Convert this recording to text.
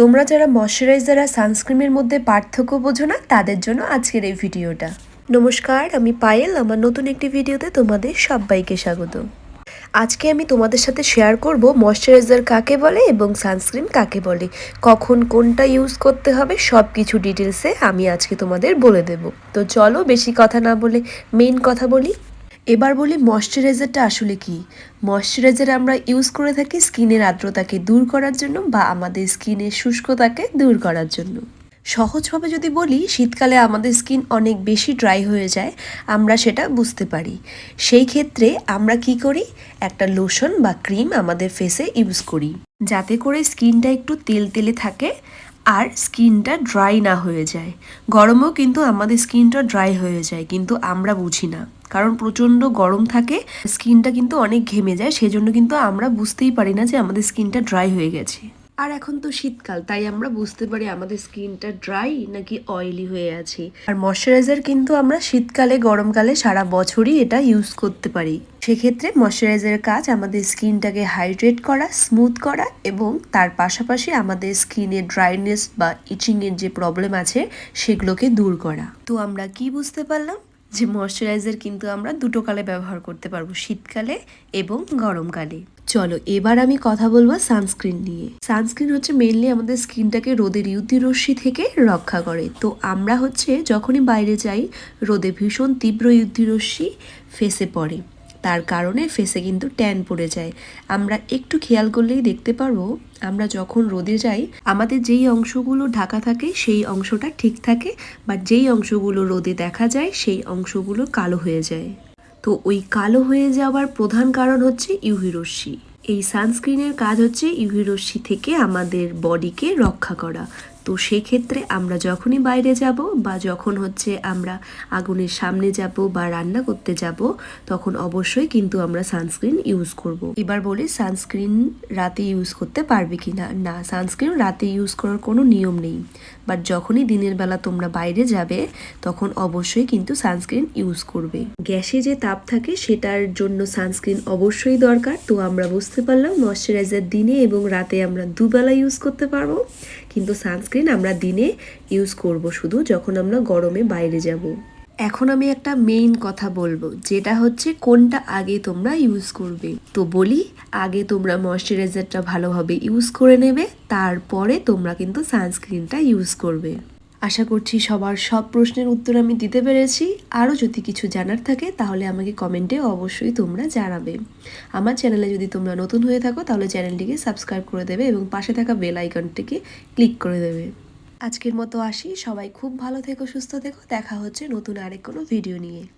তোমরা যারা ময়শ্চারাইজার আর সানস্ক্রিনের মধ্যে পার্থক্য বোঝো না, তাদের জন্য আজকের এই ভিডিওটা। নমস্কার, আমি পায়েল, আমার নতুন একটি ভিডিওতে তোমাদের সবাইকে স্বাগত। আজকে আমি তোমাদের সাথে শেয়ার করব ময়শ্চারাইজার কাকে বলে এবং সানস্ক্রিন কাকে বলে। কখন কোনটা ইউজ করতে হবে সব কিছু ডিটেলসে আমি আজকে তোমাদের বলে দেব। তো চলো বেশি কথা না বলে মেইন কথা বলি। এবার বলি ময়শ্চারাইজারটা আসলে কি? ময়শ্চারাইজার আমরা ইউজ করে থাকি স্কিনের আর্দ্রতাকে দূর করার জন্য বা আমাদের স্কিনের শুষ্কতাকে দূর করার জন্য। সহজভাবে যদি বলি, শীতকালে আমাদের স্কিন অনেক বেশি ড্রাই হয়ে যায়, আমরা সেটা বুঝতে পারি। সেই ক্ষেত্রে আমরা কি করি? একটা লোশন বা ক্রিম আমাদের ফেসে ইউজ করি। যাতে করে স্কিনটা একটু তেল তেলে থাকে আর স্কিনটা ড্রাই না হয়ে যায়। গরমেও কিন্তু আমাদের স্কিনটা ড্রাই হয়ে যায়, কিন্তু আমরা বুঝি না। কারণ প্রচণ্ড গরম থাকে, স্কিনটা কিন্তু অনেক ঘেমে যায়, সেজন্য কিন্তু আমরা বুঝতেই পারি না যে আমাদের স্কিনটা ড্রাই হয়ে গেছে। আর এখন তো শীতকাল, তাই আমরা বুঝতে পারি আমাদের স্কিনটা ড্রাই নাকি অয়েলি হয়ে আছে। আর ময়শ্চারাইজার কিন্তু আমরা শীতকালে, গরমকালে সারা বছরই এটা ইউজ করতে পারি। সেক্ষেত্রে ময়শ্চারাইজারের কাজ আমাদের স্কিনটাকে হাইড্রেট করা স্মুথ করা এবং তার পাশাপাশি আমাদের স্কিনের ড্রাইনেস বা ইচিংয়ের যে প্রবলেম আছে সেগুলোকে দূর করা। তো আমরা কি বুঝতে পারলাম? যে ময়শ্চারাইজার কিন্তু আমরা দুটো কালে ব্যবহার করতে পারব, শীতকালে এবং গরমকালে। চলো, এবার আমি কথা বলব সানস্ক্রিন নিয়ে। সানস্ক্রিন হচ্ছে মেনলি আমাদের স্কিনটাকে রোদের রশ্মি থেকে রক্ষা করে। তো আমরা হচ্ছে যখনই বাইরে যাই, রোদে ভীষণ তীব্র রশ্মি ফেসে পড়ে। তার কারণে ফেসে কিন্তু ট্যান পড়ে যায়। আমরা একটু খেয়াল করলেই দেখতে পারব, আমরা যখন রোদে যাই, আমাদের যেই অংশগুলো ঢাকা থাকে, সেই অংশটা ঠিক থাকে, বা যেই অংশগুলো রোদে দেখা যায়, সেই অংশগুলো কালো হয়ে যায়। তো ওই কালো হয়ে যাওয়ার প্রধান কারণ হচ্ছে ইউভি রশ্মি। এই সানস্ক্রিনের কাজ হচ্ছে ইউভি রশ্মি থেকে আমাদের বডিকে রক্ষা করা। তো সেক্ষেত্রে আমরা যখনই বাইরে যাব বা যখন হচ্ছে আমরা আগুনের সামনে যাব বা রান্না করতে যাব, তখন অবশ্যই কিন্তু আমরা সানস্ক্রিন ইউজ করব। এবার বলি সানস্ক্রিন রাতে ইউজ করতে পারবে কি না না সানস্ক্রিন রাতে ইউজ করার কোনো নিয়ম নেই। বাট যখনই দিনের বেলা তোমরা বাইরে যাবে, তখন অবশ্যই কিন্তু সানস্ক্রিন ইউজ করবে। গ্যাসে যে তাপ থাকে, সেটার জন্য সানস্ক্রিন অবশ্যই দরকার। তো আমরা বুঝতে পারলাম ময়শ্চারাইজার দিনে এবং রাতে আমরা দুবেলা ইউজ করতে পারব। কিন্তু সানস্ক্রিন আমরা দিনে ইউজ করব শুধু যখন আমরা গরমে বাইরে যাব। এখন আমি একটা মেইন কথা বলব, যেটা হচ্ছে কোনটা আগে তোমরা ইউজ করবে। তো বলি, আগে তোমরা ময়শ্চারাইজারটা ভালোভাবে ইউজ করে নেবে, তারপরে তোমরা কিন্তু সানস্ক্রিনটা ইউজ করবে। আশা করছি সবার সব প্রশ্নের উত্তর আমি দিতে পেরেছি। আরও যদি কিছু জানার থাকে, তাহলে আমাকে কমেন্টে অবশ্যই তোমরা জানাবে। আমার চ্যানেলে যদি তোমরা নতুন হয়ে থাকো, তাহলে চ্যানেলটিকে সাবস্ক্রাইব করে দেবে এবং পাশে থাকা বেল আইকনটিকে ক্লিক করে দেবে। আজকের মতো আসি। সবাই খুব ভালো থেকো, সুস্থ থেকো। দেখা হচ্ছে নতুন আরেক কোনো ভিডিও নিয়ে।